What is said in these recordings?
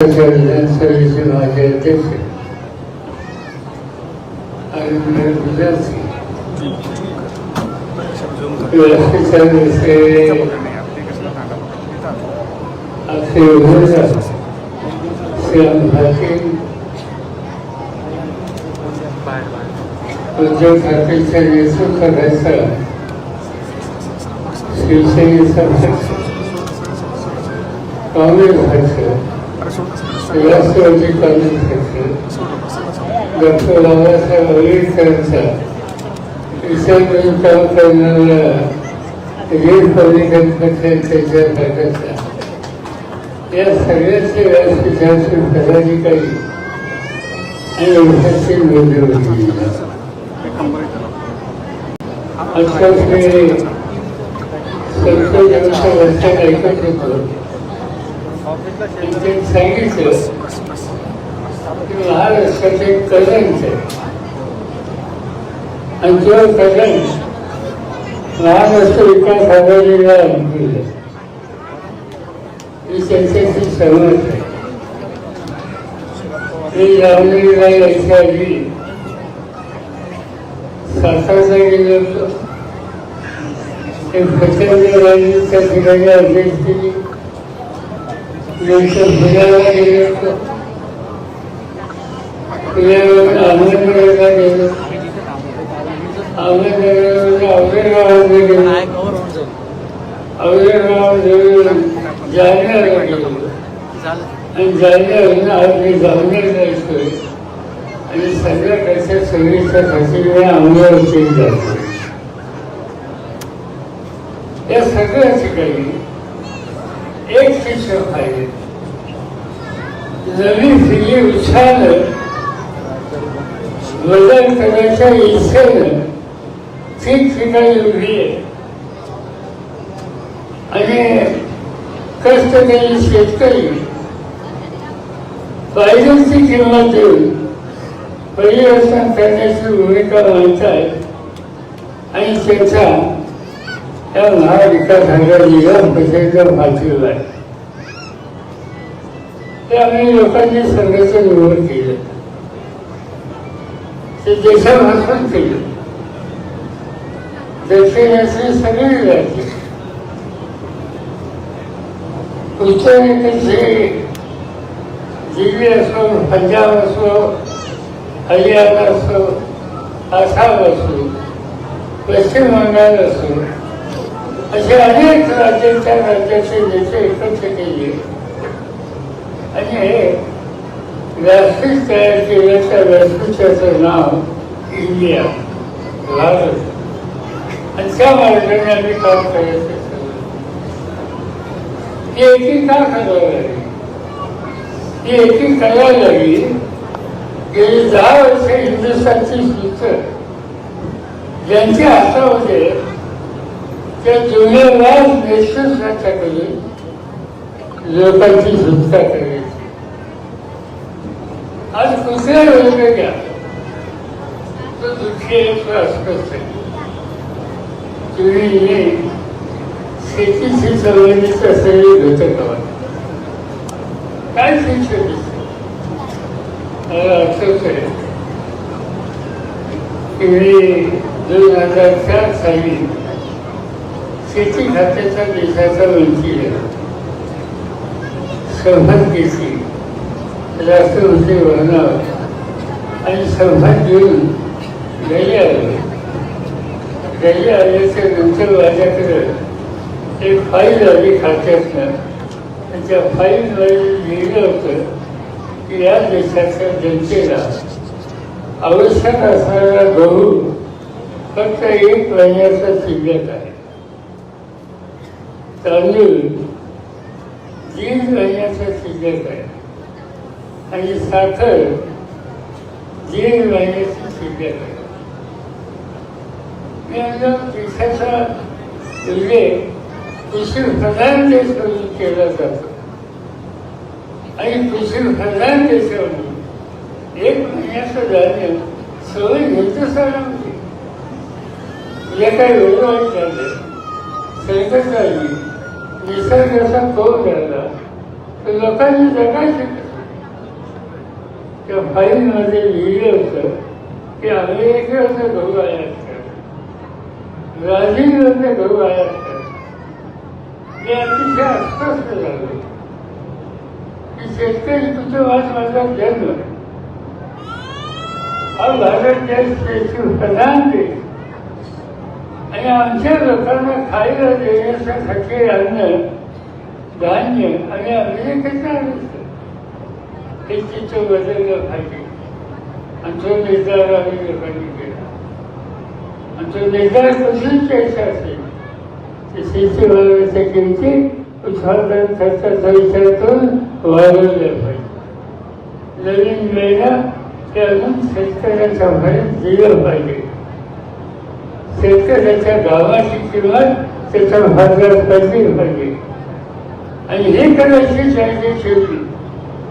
विधानसभेचे माझे अध्यक्ष आणि विद्यार्थी व्यवस्थेचे असे उमेदवार श्याम पाटील उद्धव ठाकरेच्या नेतृत्वाखालचा शिवसेनेचा पक्ष काँग्रेस पक्ष राष्ट्रवादी काँग्रेस पक्ष डॉक्टर बाबासाहेब आंबेडकरांचा विचारपूर्वक काम करणारा रिपब्लिकन पक्ष त्याच्या गटाचा या सगळ्याचे व्यासपीठाचे पदाधिकारी आणि उपस्थित बोलले होते आजकाल मी संत जनता वर्षात ऐकत होतो त्यांनी सांगितलं की महाराष्ट्रात एक कलंक आहे आणि तो कलंक महाराष्ट्र विकास आघाडीला अंकुरला ही त्यांच्याशी सहमत आहे मी लावणीला यायच्या आधी सातारला गेलो होतो. एक प्रचंड राजनीच्या ठिकाणी अध्यक्ष केली नंतर पुण्याला गेलो होतो अहमदनगरला गेलो अहमदनगरवरून औरंगाबादला गेलो औरंगाबाद जालन्याला गेलो आणि जालन्यावरून आज मी जामनेर जायचोय आणि संध्याकाळच्या सव्वीसच्या खातीला अमरावती जातो या सगळ्या ठिकाणी एक शिक्षक आहे जरी पिढी उत्साहानं वजन करायच्या इच्छेनं ठिकठिकाणी उभी आहे. आणि कष्ट केले शेतकरी. पाहिजेची किंमत देऊन परिवर्तन करण्याची भूमिका मानत आहेत आणि त्यांचा या महाविकास आघाडीला प्रचंड फाशील आहे. ते आम्ही लोकांनी संघाचं निवड केलं. ते देशाभाषण केलं. दक्षिणेचे सगळे राज्य. उत्तरेकडचे दिल्ली असो पंजाब असो हरियाणा असो आसाम असो पश्चिम बंगाल असो असे अनेक राज्यांच्या राज्याचे नेते एकत्र केले. आणि व्यासपीठ तयार केलं त्या व्यासपीठाचं नाव इंडिया भारत आणि त्या मार्गाने आम्ही काम करायचं ती एकी का करावी लागली ही? एकी करावी लागली गेली दहा वर्ष हिंदुस्थानची सूत्र। ज्यांच्या हातामध्ये त्या जुन्या राज जुन्याला नेतृत्वाच्याकडे लोकांची सुटका करायची. आज कुठल्या वेगवेगळ्या तो दुःखी आहे तो तुम्ही शेतीशी संबंधित असलेले घटक आहात. काय शिक्षण मला आठवत आहे की मी दोन हजार चार साली शेती खात्याचा देशाचा मंत्री आहे. संभाग घेतली राष्ट्रमंत्री बनणार आणि संभाग घेऊन घरी आलो. घरी आल्याच्यानंतर माझ्याकडं एक फाईल आली खात्यातनं. आणि त्या फाईलमध्ये लिहिलं होतं की या देशाच्या जनतेला आवश्यक असणारा गहू फक्त एक महिन्याचा शिल्लक आहे. तांदूळ दीड महिन्याचा शिल्लक आहे. आणि साखर दीड महिन्याची शिल्लक आहे. मी म्हणलं पिठाचा उल्लेख कृषी प्रधान देश म्हणून केला जातो. आणि कृषी प्रधान देशामध्ये एक महिन्याचं धान्य सवय घेतच आलं या काही वेगळं झालं? संकट आली निसर्गाचा तोल झाला तर लोकांनी जगायचे त्या फाईलमध्ये लिहिलं होतं की अमेरिकेवरनं गहू आयात कर ब्राझीलवरनं गहू आयात कर मी अतिशय अस्वस्थ झालो की शेतकरी तुझं कुटुंबात माझा जन्म हा भारत देश त्याची प्रधान देश आणि आमच्या लोकांना खायला देण्यासाठी अन्न धान्य आणि अमेरिकेचं आणलं हे चित्र बदललं पाहिजे. आणि तो निर्धार आम्ही लोकांनी केला. आणि तो निर्धार कसून घ्यायचा असेल? ते शेतीमालाच्या किमती उत्पादन खर्चाचा विचार करून वाढवल्या पाहिजे. नवीन वेळेला ते अजून शेतकऱ्याच्या भरीत दिलं पाहिजे. शेतकऱ्याच्या गावाची किंमत त्याच्या भागात पडली पाहिजे. आणि हे करायची त्यांची शेवटी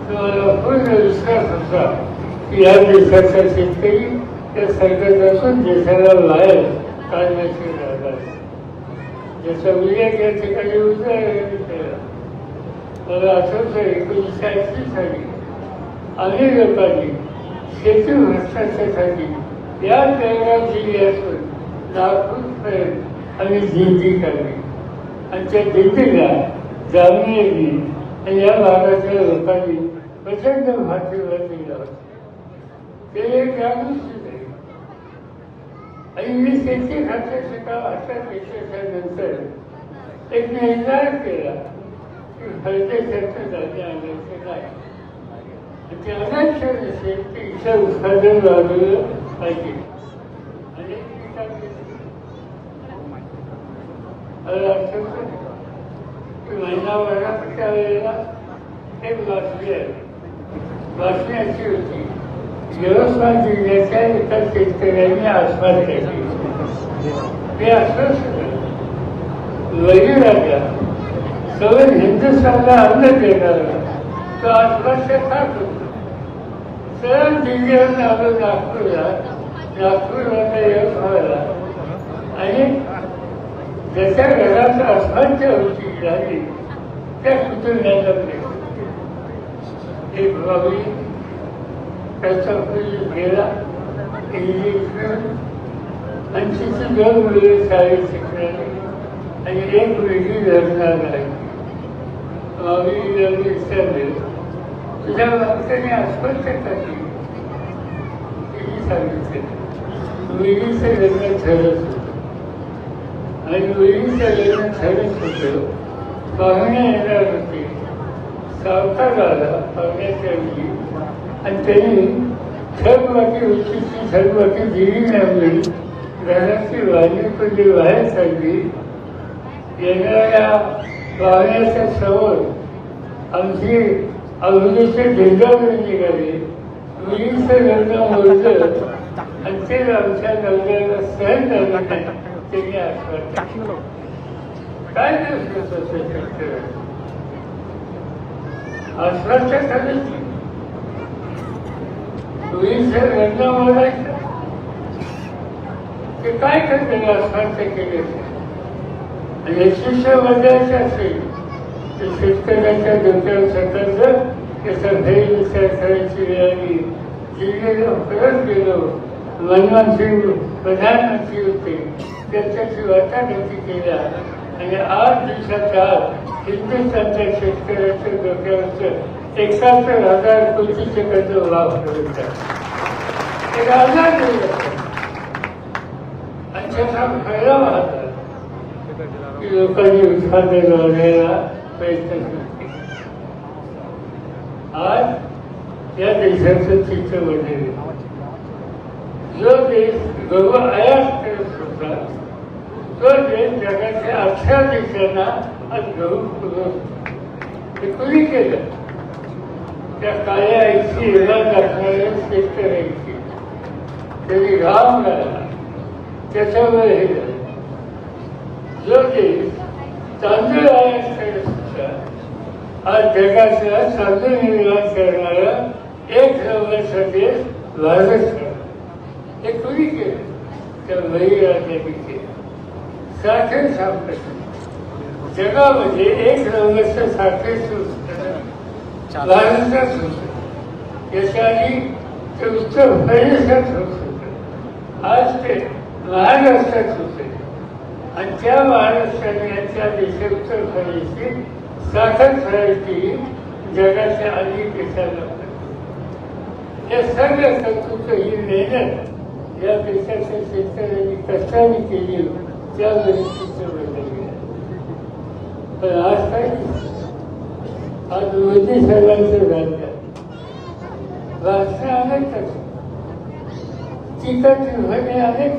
तुम्हाला पूर्ण विश्वास होता की या देशाचा शेतकरी त्या सरकारपासून देशाला लायक काढण्याची राहतात ज्याचा उल्लेख या ठिकाणी उदाहरण केला मला आठवतं एकोणीसशे ऐंशी साली. अनेक लोकांनी शेती भ्रष्टाचारासाठी या जगात जिल्ह्यातून नागपूरपर्यंत आम्ही दिंडी काढली आणि त्या दिंडीला जामियानी आणि या भागाच्या लोकांनी प्रचंड भाषेला दिला होता. ते एक जागृती नाही आणि मी शेती खात्याचे काम हातात घेतल्याच्या नंतर एक निर्धार केला की फळतेसारखं धान्य आणायचे नाही. आणि ते अनाच्या नसेल ते इथं उत्पादन वाढवलं पाहिजे आणि मी काय केलं? मला आठवतं की महिनाभराच्या वेळेला एक बातमी आली बातमी अशी होती यवतमाळ जिल्ह्याच्या एका शेतकऱ्यांनी आत्महत्या केली ते आश्वासन बळीराजा सगळं हिंदुस्थानला अन्न देणारा तो आत्महत्या का करतो सरळ दिल्लीवरून आलो नागपूरला ज्याच्या घरात अस्वच्छ रुची झाली त्या कुटुंबाला एक बाबी त्याचा गेला इंग्लिश दोन मुली शाळेत शिकणारी आणि एक मुलगी लग्नात आहे. बाबी विचारले तुझ्या माणसाने अस्वस्थ केली सांगितले मुलगीचं लग्न ठरत आणि मुलीचं लग्न ठरत होतं पाहुणे येणार होते सावकार आला पाहुण्याच्या वेळी आणि त्यांनी थकवाटी होती ती थकवाटी दिली नाही घराची वाणी पण बाहेर काढली येणाऱ्या पाहुण्याच्या समोर आमची अगदीचे ढेंगावून निघाले मुलीचं लग्न मोडलं आणि ते आमच्या नवऱ्याला सहन झालं नाही काय दिवस होतं आश्वासन करायची मुलीचं ते काय करते आश्वासन केले आणि शिष्य बदलायचं असेल तर शेतकऱ्याच्या डोक्यावर सतत त्याचा गैरविचार करायची वेळ आली जिल्ह्याला परत गेलो मनमोहन सिंग प्रधानमंत्री होते त्यांच्याशी वाटाघाटी केल्या आणि आठ दिवसाच्या आत हिंदुस्थानच्या शेतकऱ्याच्या डोक्यावरचं एकाहत्तर हजार कोटीचे कर्ज लाभ करून एक हजार आणि त्याचा फायदा होता की लोकांनी उत्पादन वाढवायला प्रयत्न करते आज या देशाचं चित्र बनलेलं जो देश गहू आयात होता तो देश जगाच्या अठरा देशांना आज गहू पुरवतो हे कुणी केलं त्या काळ्या आईची एवढा टाकणाऱ्या शेतकऱ्यांची त्यांनी घाम गाळला त्याच्यावर हे झालं जो देश तांदूळ आयात सुद्धा आज जगाचा तांदूळ निर्माण करणारा एक नंबरचा देश भारत आहे. हे कुणी केलं त्या बळीराजांनी केलं साखर साम्राज्य जगामध्ये एक नंबरचं साखर भारतच होतं याच्या आधी ते उत्तर प्रदेशात होत होतं आज ते महाराष्ट्रात होते आणि त्या महाराष्ट्राने त्या देशात उत्तर प्रदेशची साखर करायची जगाच्या अनेक देशाला या सर्व कर्तृत्व ही? मेहनत या देशाच्या शेतकऱ्यांनी कष्टाने केली त्यामुळे चित्र बदलले पण आज काय? आज मोदी साहेबांचं राज्य भाषण अनेक करतात टीका टिप्पणी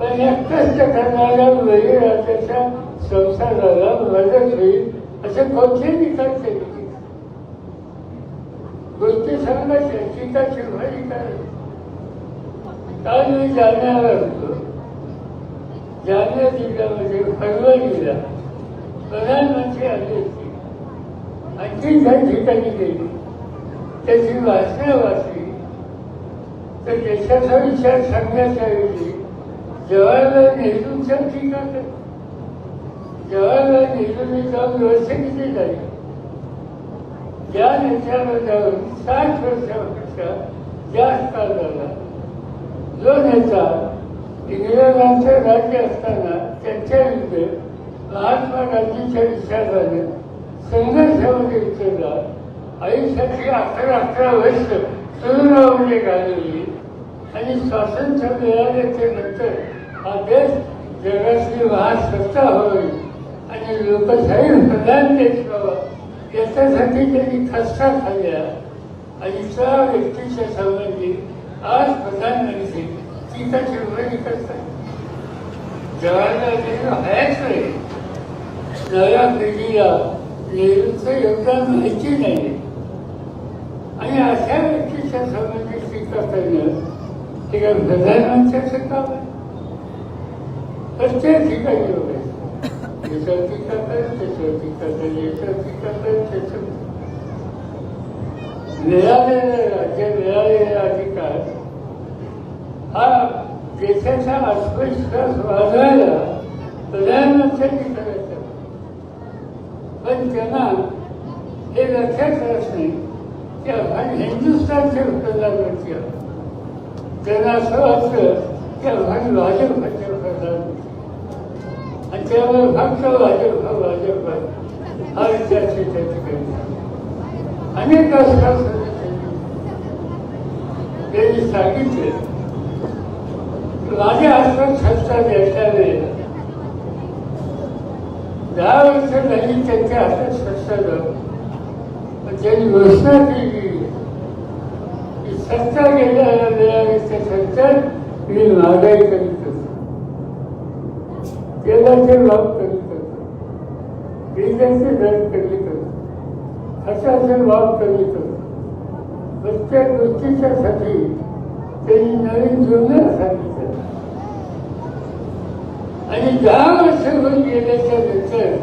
पण या कष्ट करणाऱ्या बळीराजाच्या संसाराला मदत होईल असे कोणते निकाल केले? गोष्टी सांगायच्या टीका टिप्पणी करायची काल मी जालन्याला होतो. जालना जिल्ह्यामध्ये फरवरीला प्रधानमंत्री आले होते. आणखी काही ठिकाणी गेली. त्याची वाचण्या वाचली. तर देशाचा विचार सांगण्याच्या ऐवजी जवाहरलाल नेहरूंच्या टीका जवाहरलाल नेहरूंनी जाऊन वर्ष किती झाली ज्या नेत्याला जाऊन साठ वर्षापेक्षा जास्त झाला जो नेता इंग्रजांचे राज्य असताना त्यांच्या विरुद्ध महात्मा गांधीच्या विचाराने संघर्षामध्ये उतरला आयुष्याची अकरा अकरा वर्ष तरुणामध्ये घालवली आणि स्वातंत्र्य मिळाल्याच्या नंतर हा देश जगातली महासत्ता व्हावी आणि लोकशाही प्रधान देश व्हावा याच्यासाठी त्यांनी खस्ता खाल्ल्या आणि त्या व्यक्तीच्या संबंधित आज प्रधानमंत्री टीका टिप्पणी करतात जवाहरलाल नेहरू आहेच नाही. नव्या पिढीला नेहरूचं योगदान माहिती नाही. आणि अशा व्यक्तीच्या संबंधित टीका करणं हे काय प्रधानमंत्र्याचं काम आहे प्रत्येक ठिकाणी बघायचं याच्यावर टीका कर त्याच्यावर टीका कर याच्यावर टीका कर त्याच्यावर मिळालेले राज्य मिळालेले अधिकार हा देशाचा आत्मविश्वास वाढवायला प्रधानमंत्र्यांनी करायचा. पण त्यांना हे लक्षात राहत नाही की आपण हिंदुस्थानच्या प्रधानमंत्री आहोत. त्यांना असं वाटतं की आपण भाजपचे प्रधानमंत्री. आणि त्यामुळे फक्त भाजप भाजप हा विचार त्याच्या ठिकाणी अनेक त्यांनी सांगितले. माझ्या हातात सत्ता द्यायच्या दहा वर्ष त्यांनी त्यांच्या हातात सत्ता जाऊ त्यांनी घोषणा केली की सत्ता गेल्या मिळाली त्या सत्तेत मी महागाई करीत असतो. तेलाचे लाभ करीत असतो. डिझेलचे दर करीत खताचे भाव वाव करतो प्रत्येक गोष्टीच्या साठी त्यांनी नवीन धोरण सांगितलं. आणि दहा वर्ष होऊन गेल्याच्यानंतर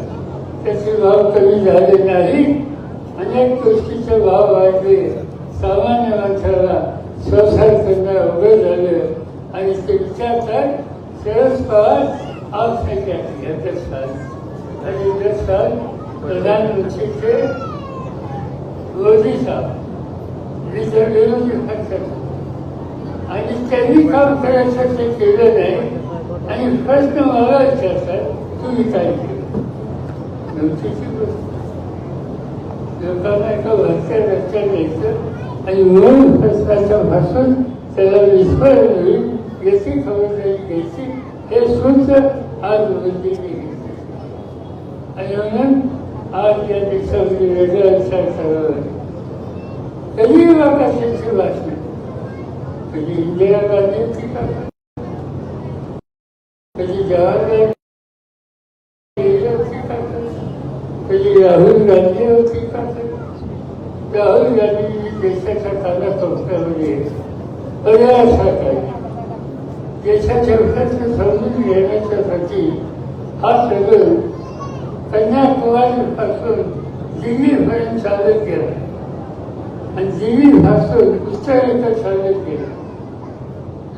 त्याचे भाव कमी झाले नाही. अनेक गोष्टीचे भाव वाढले. सामान्य माणसाला संसार करणं अवघड झालं. आणि ते विचारतात शरद पवार आप है क्या साल आणि दस साल प्रधानमंत्रीचे ओडिशा मोदी आणि त्यांनी काम करायचं ते केलं नाही. आणि प्रश्न मला विचारतात तुम्ही काय केलं? गमतीची गोष्ट. लोकांना एका वरच्या रस्त्यात द्यायचं आणि मूळ प्रश्नाच्या भाषण त्याला विस्मरण होईल याची खबरदारी घ्यायची. हे सूत्र आज मोदींनी घेतले आणि म्हणून आज या देशामध्ये वेगळा विचार करावा लागेल कधी आकाशाची कधी इंदिरा गांधी कधी जवाहरलाल कधी राहुल गांधीवर टीका राहुल गांधी देशाच्या कानाकोपऱ्यामध्ये देशाच्या विकास समजून घेण्याच्यासाठी हा सगळं कन्याकुमारीपासून दिल्लीपर्यंत चालत गेला आणि जीवी दिल्लीपासून उत्तरेकडे चालत गेला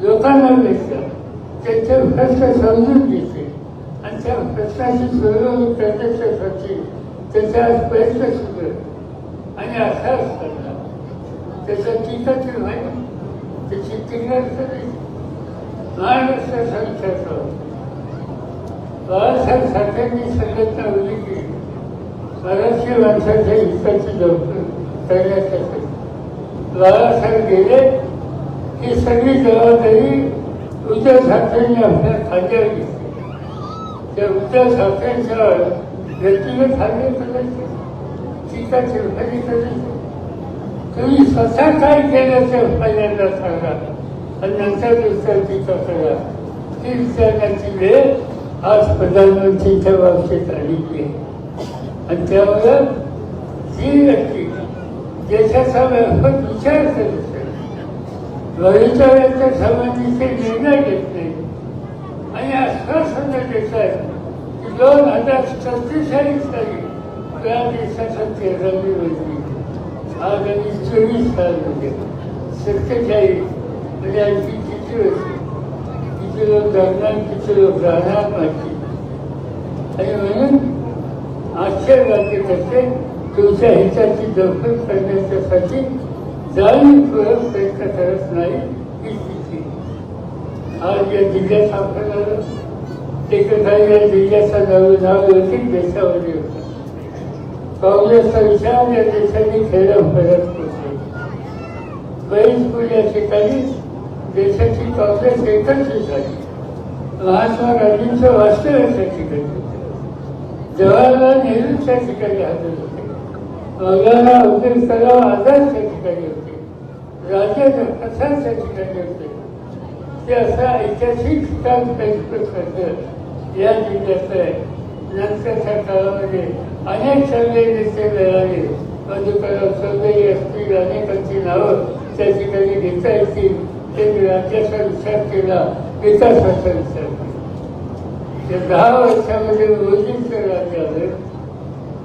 लोकांना भेटलं त्यांचे प्रश्न समजून घेतले आणि त्या प्रश्नाची सोडवणूक प्रत्यक्षासाठी त्याचा प्रयत्न सुरू आणि असा असताना त्याचं टीकाची व्हायला त्याची टीका करायची महाराष्ट्र संस्थाचा बाळासाहेब साठ्यांनी संघटना उभी केली. मराठी माणसाच्या हिताची लवकर करण्यासाठी. बाळासाहेब गेले ही सगळी जबाबदारी उद्धव ठाकरेंनी आपल्या खांद्यावर घेतली. त्या उद्धव ठाकरेंच्या व्यक्तीने हल्ले करायचे टीका चिरफारी करायची तुम्ही स्वतः काय केलं ते पहिल्यांदा सांगा. आणि नंतर दुसऱ्या टीका करा. ती विचारण्याची वेळ आज प्रधानमंत्रीच्या बाबतीत आलेली आहे. आणि त्यामुळं जी व्यक्ती देशाचा व्यापक विचार करत असेल भवितव्याच्या संबंधीचे निर्णय घेत नाही. आणि आश्वासन देत आहे की दोन हजार सत्तेचाळीस साली त्या देशाचा तेरावी होती. आगामी चोवीस सालमध्ये सत्तेचाळीस. म्हणजे आणखी किती वर्षे किती लोक जगणार किती लोक राहणार नाही आणि म्हणून आश्चर्य वाटत राज्यकर्ते तुमच्या हिताची दखल करण्याच्यासाठी जाणीवपूर्वक प्रयत्न करत नाही ही स्थिती. आज या जिल्ह्यात आपल्याला एकदा या जिल्ह्याचा नाव देशामध्ये होता. काँग्रेसचा विचार या देशाने खेळा फरक होते बैसपूर या ठिकाणी देशाची काँग्रेस एकत्रित झाली. महात्मा गांधींचं वास्तव्य त्या ठिकाणी होतं. जवाहरलाल नेहरूच्या ठिकाणी हजर होते मौलाना अब्दुल कलाम आझाद त्या ठिकाणी होते. राजेंद्र प्रसाद त्या ठिकाणी होते. ते असं ऐतिहासिक ठिकाण प्रस्तुत करतं या जिल्ह्याचं आहे. नंतरच्या काळामध्ये अनेक चांगले नेते मिळाले. मधुकरराव चौधरी असतील अनेकांची नावं त्या ठिकाणी घेता येतील. त्यांनी राज्याचा विचार केला. विकासाचा विचार केला. दहा वर्षामध्ये मोदींचं राज्य आलं.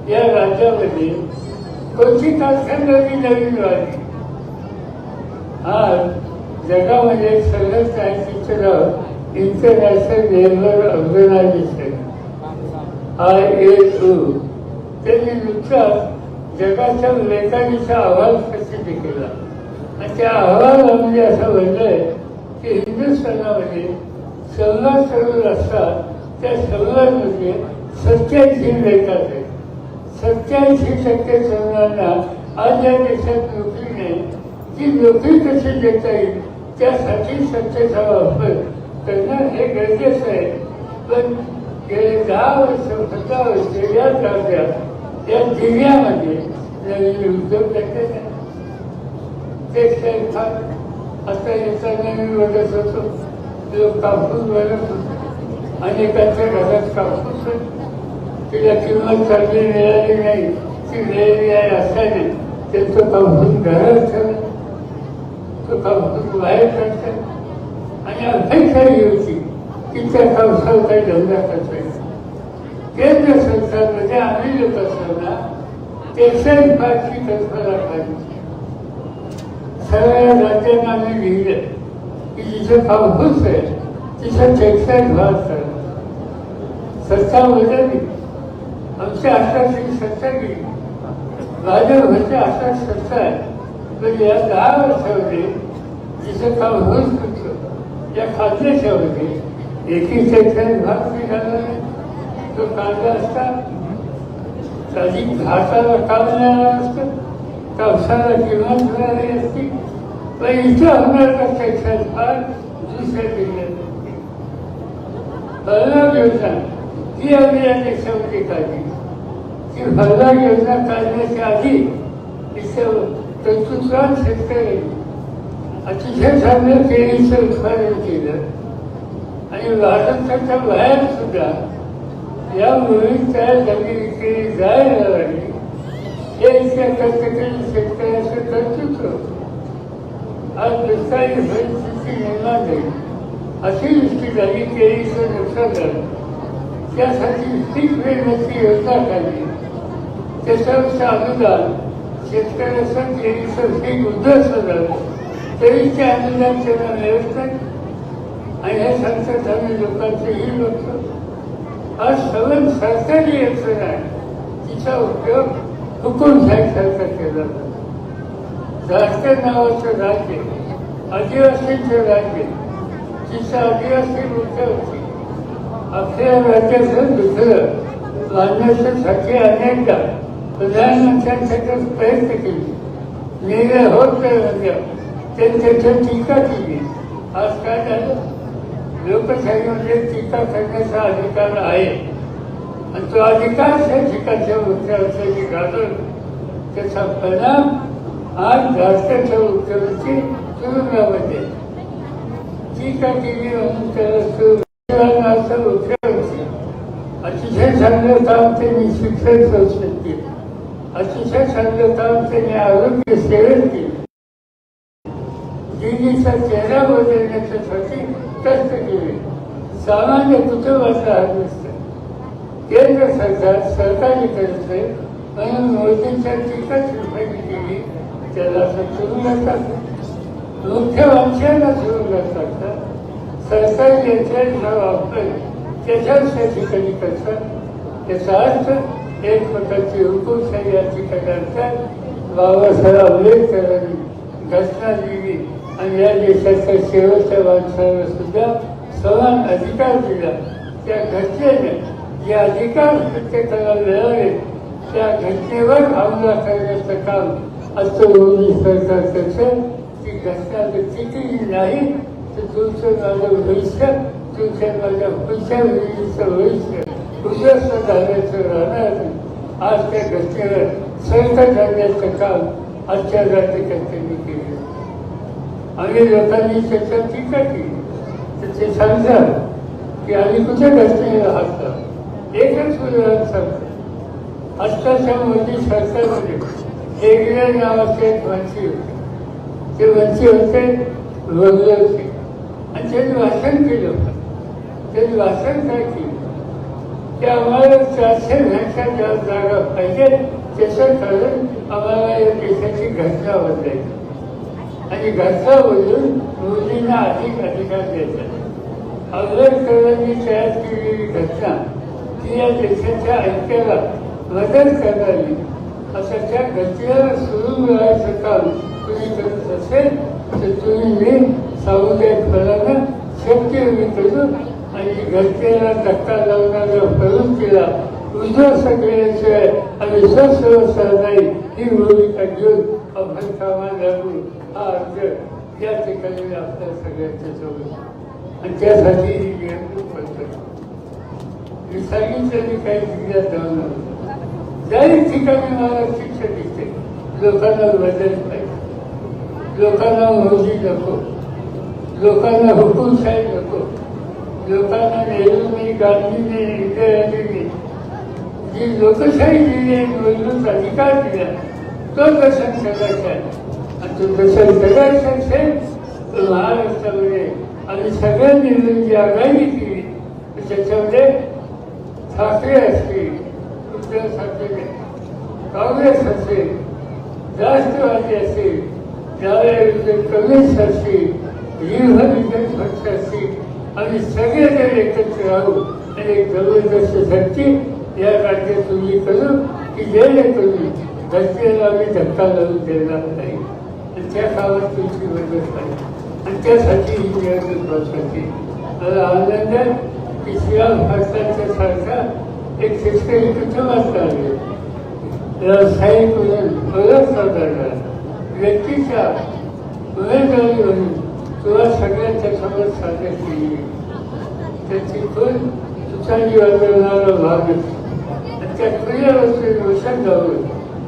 या राज्यामध्ये कोणती कारखानदारी नवीन वाढली आज जगामध्ये सगळं सायन्सचं नाव international labour organisation I A two त्यांनी नुकताच जगाच्या लेखांचा अहवाल प्रसिद्ध केला आणि त्या अहवालामध्ये असं म्हणलंय की हिंदुस्थानामध्ये सल्ला सर्व असतात त्या सल्लामध्ये सत्याऐंशी लेखात आहेत सत्याऐंशी टक्के तरुणांना आज या देशात नोकरी नाही. ती नोकरी कशी देता येईल त्यासाठी सत्तेचा वापर करणं हे गरजेचं आहे. पण गेले दहा वर्ष पंधरा वर्ष या राज्यात या जिल्ह्यामध्ये नवीन उद्योग करते नाही टेक्सटाईल फार आता याचा नवीन बघत होतो. लोक कापूस बनत होते अनेकांच्या घरात कापूस तिला किंमत चांगली मिळाली नाही. ती मिळाली आहे असल्याने त्यांचं कापूस घरात ठेवलं. तो कापूस बाहेर काढतात आणि अपेक्षा होती की त्या कापसावर काही धंदा करता येईल. केंद्र सरकारमध्ये आम्ही लोक असताना टेक्सटाईल पार्कची कल्पना काढली सगळ्या राज्यांना आम्ही लिहिलं की जिथं पाऊस आहे तिथं टेक्सटाईल भाग करा सत्ता बदलली. आमची आश्वासिक सत्ता गेली भाजपची आशा म्हणजे सत्ता आहे म्हणजे पण या दहा वर्षामध्ये जिथं काम होत होतं या खाद्याच्यामध्ये एकी टेक्सटाईल भाग निघाला. नाही तो कांदा असता. अधिक घाटाला काम मिळालं असतं. कापसाला किमान मिळाली असती. पण इथं होणारा टेक्सटाईल भाग दुसऱ्या जिल्ह्यात असते. योजना ही आम्ही या काढली. ती हल्ला योजना काढण्याच्या आधी इथं तंतुस्वान शेतकरी अतिशय चांगलं केळीचं उत्पादन केलं. आणि महाराष्ट्राच्या बाहेर सुद्धा या मोहीम तयार झालेली केळी जायला लागली हे इतक्या कष्टकरी शेतकऱ्याचं कर्तृत्व आज दुष्काळी परिस्थिती निर्माण झाली. अतिवृष्टी झाली केळीचं नुकसान झालं. त्यासाठी पीक विम्याची योजना काढली त्याच्यावरचं अनुदान शेतकऱ्याचं केळीचं पीक उद्ध्वस्त झालं. तरी ते अनुदान त्यांना मिळत नाही आणि हे सांगतात आम्ही लोकांचेही बघतो आज सगळं सरकारी यंत्रणा आहे. तिचा उपयोग हुकुमशाहीसारखा केला जातो. राष्ट्र नावाचं राज्य आदिवासींचं राज्य तिचं आदिवासी मुख्य होती आपल्या राज्याचं दुसरं बांधण्यासाठी अनेकदा प्रधानमंत्र्यांसाठी प्रयत्न केले. निर्णय होत नाही म्हणजे त्याच्यावर टीका केली. आज काय झालं? लोकशाहीमध्ये टीका करण्याचा अधिकार आहे. आणि तो अधिकार त्या ठिकाणच्या मुख्यमंत्र्यांनी घालून त्याचा परिणाम आज राष्ट्राच्या मुख्यमंत्री तुरुंगामध्ये टीका केली म्हणून त्याला अतिशय चांगलं काम त्यांनी शिक्षण संस्थेत केलं अतिशय चांगलं काम त्यांनी आरोग्य सेवेत केलं दिल्लीचा चेहरा बदलण्याच्यासाठी कष्ट केले सामान्य कुटुंबाचा हात केंद्र सरकार सरकारी खर्च म्हणून मोदींच्या टीका टिप्पणी केली त्याला असं तुरुंगात टाकलं मुख्य वंशांना तुरुंगात टाकतात सरकारी यंत्रणा वापर त्याच्याच त्या ठिकाणी करतात याचा अर्थ एक प्रकारची हुकुमशाही या ठिकाणी बाबासाहेब आंबेडकरांनी घटना दिली आणि या देशाच्या शेवटच्या माणसाला सुद्धा समान अधिकार दिला. त्या घटनेने जे अधिकार प्रत्येकाला मिळाले त्या घटनेवर हमला करण्याचं काम असं मोदी सरकार करतं ती घटना तर टिकली नाही तर तुमचं माझं भविष्य तुमच्या माझ्या पुढच्या पिढीचं भविष्य उद्ध्वस्त झाल्याचं राहणार आज त्या घटनेला संत आणण्याचं काम आजच्या राज्यकर्त्यांनी केलं आणि लोकांनी त्याच्यावर टीका केली तर ते सांगतात की आम्ही कुठे घटनेला हात एकच उदाहरण सांगतो आत्ताच्या मोदी सरकारमध्ये वेगळ्या नावाचे एक मंत्री होते ते मंत्री होते वगळे होते त्यांनी वाचन केलं त्यांनी वाचन काय केलं की आम्हाला चारशे भाषा ज्या जागा पाहिजे त्याचं कारण आम्हाला या देशाची घटना बदलायची. आणि घटना बदलून मोदींना अधिक अधिकार द्यायचा. आंबेडकरांनी तयार केलेली घटना ती या देशाच्या ऐक्याला मदत करणारी असं त्या घटनेला सुरू मिळायचं काम तुम्ही करत असेल तर तुम्ही मी सामुदायिकपणानं शक्य मी करू आणि घटनेला धक्का लावणारा प्रवृत्तीला उद्ध्वस्त सगळ्याशिवाय आणि स्वस्त नाही ही भूमिका घेऊन आपण कामा लागून हा अर्ज या ठिकाणी मी आपल्या सगळ्यांच्या सोबत आणि त्यासाठी ही निवडणूक पद्धत मी सांगितलं काही जिल्ह्यात जाऊन ज्याही ठिकाणी मला शिक्षण दिसते लोकांना बदल पाहिजे. लोकांना मोदी नको. लोकांना हुकूमशाही नको. लोकांना नेहरूंनी गांधींनी इंदिराजींनी जी लोकशाही दिली आहे मूलभूत अधिकार दिला तो दर्शन करायचा आहे. आणि तो दर्शन करायचा असेल तर महाराष्ट्रामध्ये आणि सगळ्यांनी मिळून जी आघाडी केली त्याच्यामध्ये ठाकरे असतील उद्धव ठाकरे काँग्रेस असेल राष्ट्रवादी असेल त्यावेळेस कम्युनिस्ट असतील रिपब्लिकन पक्ष असतील आम्ही सगळेजण एकत्र राहू आणि एक जबरदस्त शक्ती या राज्यात तुम्ही करू की जेणेकरून घटनेला आम्ही धक्का लावून देणार नाही। आणि त्या कामात तुमची मदत नाही। आणि त्यासाठी ही निवडणूक महत्वाची मला आनंद आहे की शिवाय भारताच्या सारखा एक शेतकरी कुटुंबात आले व्यावसायिक म्हणून ओळख करणारा व्यक्तीच्या उमेदवारी म्हणून तुला सगळ्यांच्या समोर सादर केली त्याची खून तुझ्यानी वाजवणारा भाग त्या खुल्या वस्तू वचन जाऊन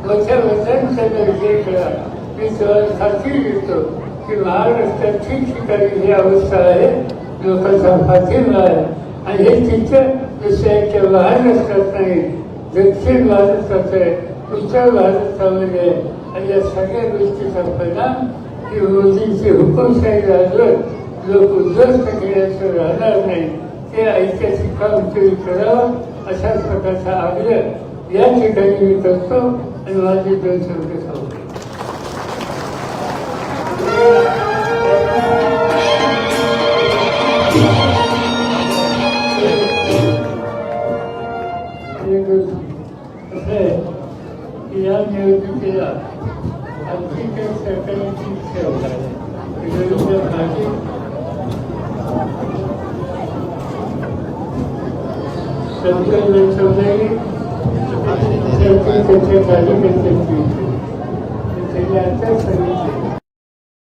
मोठ्या वचनचा विजय करा. मी तुला साथी देतो की महाराष्ट्रात ठिकठिकाणी ही अवस्था आहे. लोकांचा पाठिंबा आहे. आणि हे चित्र दुसऱ्याच्या महाराष्ट्रात नाही. दक्षिण महाराष्ट्रात आहे उत्तर भारतामध्ये आणि या सगळ्या गोष्टीचा परिणाम की मोदींचे हुकुमशाही राहिलं लोक उद्ध्वस्त केल्याचं राहणार नाही ते ऐतिहासिक काम तुम्ही करावं अशा प्रकारचा आग्रह या ठिकाणी मी करतो आणि माझे दोन शब्द शंकर चौधरी त्यांच्या कार्यकर्त्यांची इच्छा आहे. त्यांनी आता सांगितले